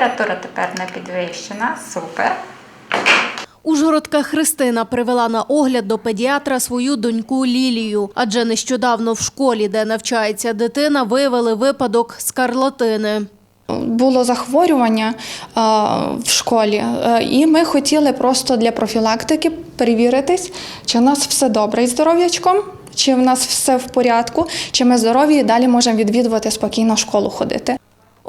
Температура тепер не підвищена, супер. Ужгородка Христина привела на огляд до педіатра свою доньку Лілію, адже нещодавно в школі, де навчається дитина, виявили випадок скарлатини. Було захворювання а, в школі, е, і ми хотіли просто для профілактики перевіритись, чи в нас все добре із здоров'ячком, чи в нас все в порядку, чи ми здорові і далі можемо відвідувати спокійно школу ходити.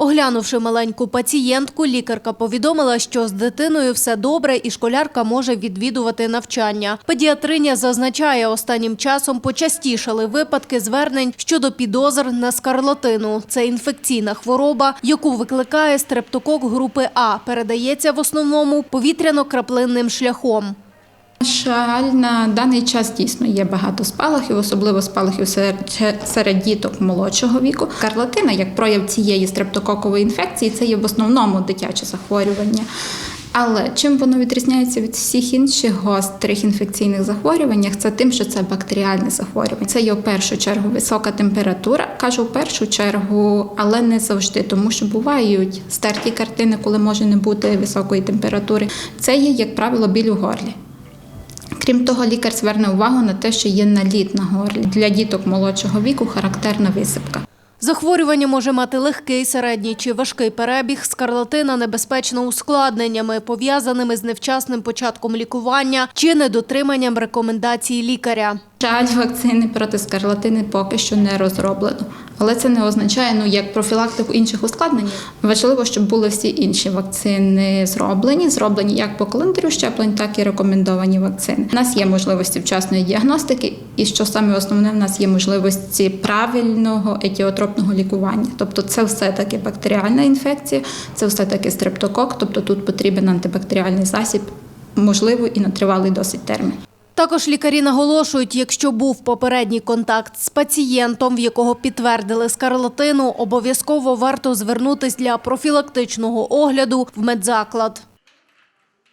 Оглянувши маленьку пацієнтку, лікарка повідомила, що з дитиною все добре і школярка може відвідувати навчання. Педіатриня зазначає, останнім часом почастішали випадки звернень щодо підозр на скарлатину. Це інфекційна хвороба, яку викликає стрептокок групи А. Передається в основному повітряно-краплинним шляхом. Жаль, на даний час дійсно є багато спалахів, особливо спалахів серед, серед діток молодшого віку. Карлатина, як прояв цієї стрептококової інфекції, це є в основному дитяче захворювання. Але чим воно відрізняється від всіх інших гострих інфекційних захворювань, це тим, що це бактеріальне захворювання. Це є в першу чергу висока температура, кажу в першу чергу, але не завжди, тому що бувають стерті картини, коли може не бути високої температури. Це є, як правило, біль у горлі. Крім того, лікар зверне увагу на те, що є наліт на горлі. Для діток молодшого віку характерна висипка. Захворювання може мати легкий, середній чи важкий перебіг. Скарлатина небезпечна ускладненнями, пов'язаними з невчасним початком лікування чи недотриманням рекомендацій лікаря. Жаль, вакцини проти скарлатини поки що не розроблено. Але це не означає, ну як профілактику інших ускладнень. Важливо, щоб були всі інші вакцини зроблені, зроблені як по календарю щеплень, так і рекомендовані вакцини. У нас є можливості вчасної діагностики, і що саме основне, в нас є можливості правильного етіотропного лікування. Тобто, це все таки бактеріальна інфекція, це все таки стрептокок, тобто тут потрібен антибактеріальний засіб, можливо, і на тривалий досить термін. Також лікарі наголошують, якщо був попередній контакт з пацієнтом, в якого підтвердили скарлатину, обов'язково варто звернутись для профілактичного огляду в медзаклад.